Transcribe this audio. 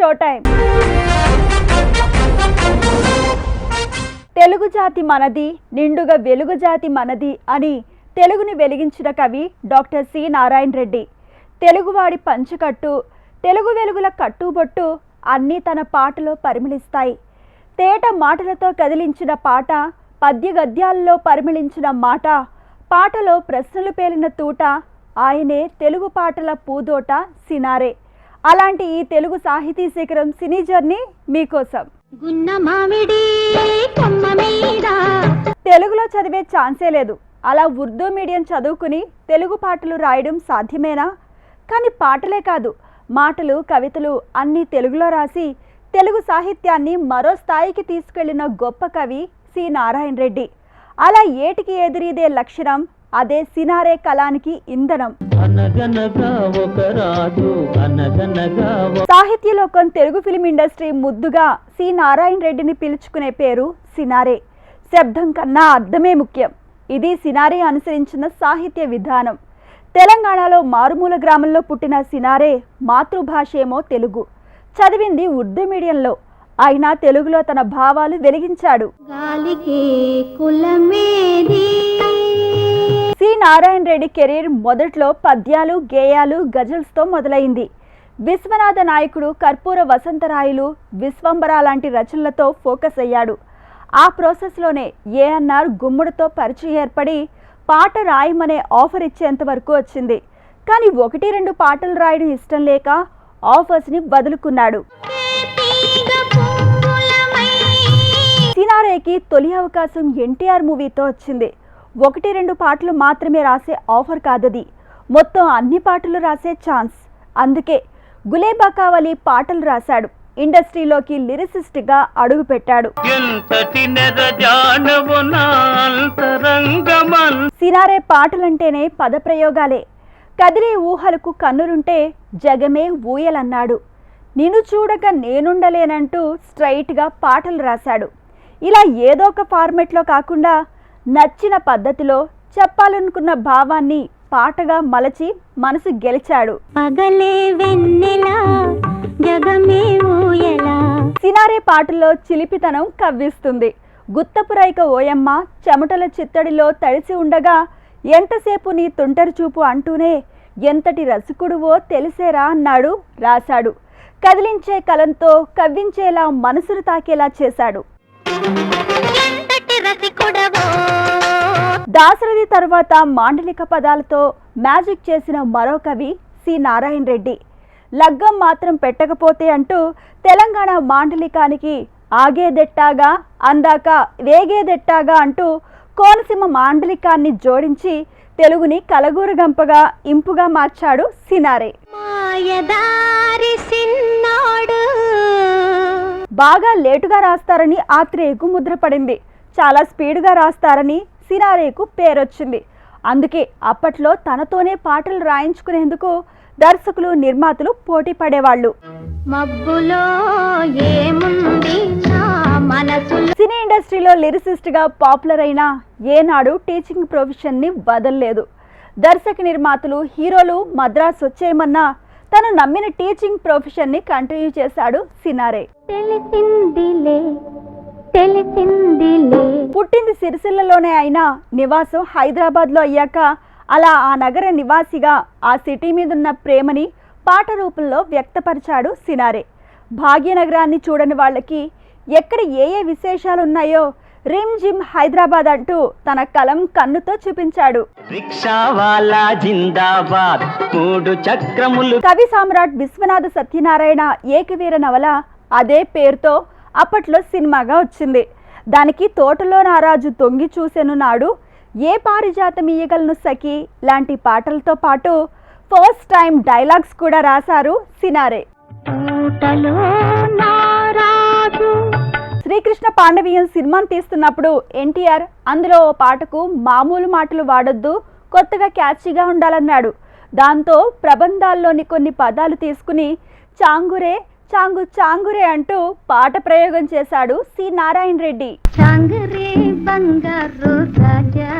Show time Telugu జాతి మనది నిండుగా వెలుగు జాతి మనది అని తెలుగుని వెలిగించిన కవి డాక్టర్ సి నారాయణ రెడ్డి. తెలుగువాడి పంచుకట్టు తెలుగు వెలుగుల కట్టుబొట్టు అన్నీ తన పాటలో పరిమళిస్తాయి. తేట మాటలతో కదిలించిన పాట పద్య గద్యాల్లో పరిమళించిన మాట పాటలో ప్రశ్నలు పేలిన తూట ఆయనే తెలుగు పాటల పూదోట సినారే. అలాంటి ఈ తెలుగు సాహితీ శిఖరం సినీ జర్నీ మీకోసం. తెలుగులో చదివే ఛాన్సే లేదు. అలా ఉర్దూ మీడియం చదువుకుని తెలుగు పాటలు రాయడం సాధ్యమేనా? కానీ పాటలే కాదు మాటలు కవితలు అన్నీ తెలుగులో రాసి తెలుగు సాహిత్యాన్ని మరో స్థాయికి తీసుకెళ్ళిన గొప్ప కవి సి. నారాయణ రెడ్డి. అలా ఏటికి ఎదురీదే లక్షణం అదే సినారే కళానికి ఇంధనం. అనగనగా ఒక రాజు అనగనగా ఒక సాహిత్య లోకం తెలుగు ఫిలిం ఇండస్ట్రీ ముద్దుగా సి. నారాయణ రెడ్డిని పిలుచుకునే పేరు సినారే. శబ్దం కన్నా అర్థమే ముఖ్యం. ఇది సినారే అనుసరించిన సాహిత్య విధానం. తెలంగాణలో మారుమూల గ్రామంలో పుట్టిన సినారే మాతృభాష ఏమో తెలుగు. చదివింది ఉర్దూ మీడియంలో. అయినా తెలుగులో తన భావాలు వెలిగించాడు. గాలికి కులమేది సి నారాయణ రెడ్డి కెరీర్ మొదట్లో పద్యాలు గేయాలు గజల్స్తో మొదలైంది. విశ్వనాథ నాయకుడు కర్పూర వసంతరాయులు విశ్వంబర లాంటి రచనలతో ఫోకస్ అయ్యాడు. ఆ ప్రాసెస్లోనే ఏఎన్ఆర్ గుమ్మడితో పరిచయం ఏర్పడి పాట రాయమనే ఆఫర్ ఇచ్చేంత వరకు వచ్చింది. కానీ ఒకటి రెండు పాటలు రాయడం ఇష్టం లేక ఆఫర్స్ని వదులుకున్నాడు. సినారేకి తొలి అవకాశం ఎన్టీఆర్ మూవీతో వచ్చింది. ఒకటి రెండు పాటలు మాత్రమే రాసే ఆఫర్ కాదది. మొత్తం అన్ని పాటలు రాసే ఛాన్స్. అందుకే గులేబా కావాలి పాటలు రాశాడు. ఇండస్ట్రీలోకి ఎంతటి నెరజానవు నా అంతరంగమన్ సినారే పాటలంటేనే పదప్రయోగాలే. కదిలే ఊహలకు కన్నులుంటే జగమే ఊయలన్నాడు. నిన్ను చూడక నేనుండలేనంటూ స్ట్రైట్గా పాటలు రాశాడు. ఇలా ఏదో ఒక ఫార్మెట్లో కాకుండా నచ్చిన పద్ధతిలో చెప్పాలనుకున్న భావాన్ని పాటగా మలచి మనసు గెలిచాడు. పగలే వెన్నెలా జగమే ఊయలా. సినారే పాటల్లో చిలిపితనం కవ్విస్తుంది. గుత్తపురైక ఓయమ్మ చెమటల చిత్తడిలో తడిసి ఉండగా ఎంతసేపు నీ తుంటరి చూపు అంటూనే ఎంతటి రసికుడువో తెలిసేరా అన్నాడు రాశాడు. కదిలించే కలంతో కవ్వించేలా మనసును తాకేలా చేశాడు. దాశరథి తర్వాత మాండలిక పదాలతో మ్యాజిక్ చేసిన మరో కవి సి నారాయణ రెడ్డి. లగ్గం మాత్రం పెట్టకపోతే అంటూ తెలంగాణ మాండలికానికి ఆగేదెట్టాగా అందాక వేగేదెట్టాగా అంటూ కోనసీమ మాండలికాన్ని జోడించి తెలుగుని కలగూరగంపగా ఇంపుగా మార్చాడు సినారే. బాగా లేటుగా రాస్తారని ఆత్రేయకు ముద్రపడింది చాలా స్పీడ్గా రాస్తారని సినారేకు పేరొచ్చింది. అందుకే అప్పట్లో తనతోనే పాటలు రాయించుకునేందుకు దర్శకులు నిర్మాతలు పోటీ పడేవాళ్ళు. సినీ ఇండస్ట్రీలో లిరిసిస్ట్గా పాపులర్ అయిన ఏనాడు టీచింగ్ ప్రొఫెషన్ని వదలలేదు. దర్శక నిర్మాతలు హీరోలు మద్రాస్ వచ్చేయమన్నా తను నమ్మిన టీచింగ్ ప్రొఫెషన్ని కంటిన్యూ చేశాడు సినారే. తెలిసిందిలే తెలిసిందిలే. పుట్టింది సిరిసిల్లలోనే అయినా నివాసం హైదరాబాద్లో అయ్యాక అలా ఆ నగర నివాసిగా ఆ సిటీ మీదున్న ప్రేమని పాట రూపంలో వ్యక్తపరిచాడు సినారే. భాగ్యనగరాన్ని చూడని వాళ్ళకి ఎక్కడ ఏ ఏ విశేషాలు ఉన్నాయో రిమ్ జిమ్ హైదరాబాద్ అంటూ తన కలం కన్నుతో చూపించాడు. కవి సామ్రాట్ విశ్వనాథ సత్యనారాయణ ఏకవీర నవల అదే పేరుతో అప్పట్లో సినిమాగా వచ్చింది. దానికి తోటలో నారాజు తొంగి చూసెను నాడు ఏ పారిజాతం ఇయ్యగలను సఖి లాంటి పాటలతో పాటు ఫస్ట్ టైం డైలాగ్స్ కూడా రాశారు సినారే. శ్రీకృష్ణ పాండవీయం సినిమాను తీస్తున్నప్పుడు ఎన్టీఆర్ అందులో ఓ పాటకు మామూలు మాటలు వాడొద్దు కొత్తగా క్యాచీగా ఉండాలన్నాడు. దాంతో ప్రబంధాల్లోని కొన్ని పదాలు తీసుకుని చాంగురే చాంగు చాంగురే అంటూ పాట ప్రయోగం చేశాడు సి. నారాయణ రెడ్డి చాంగురే బంగారు రాజా.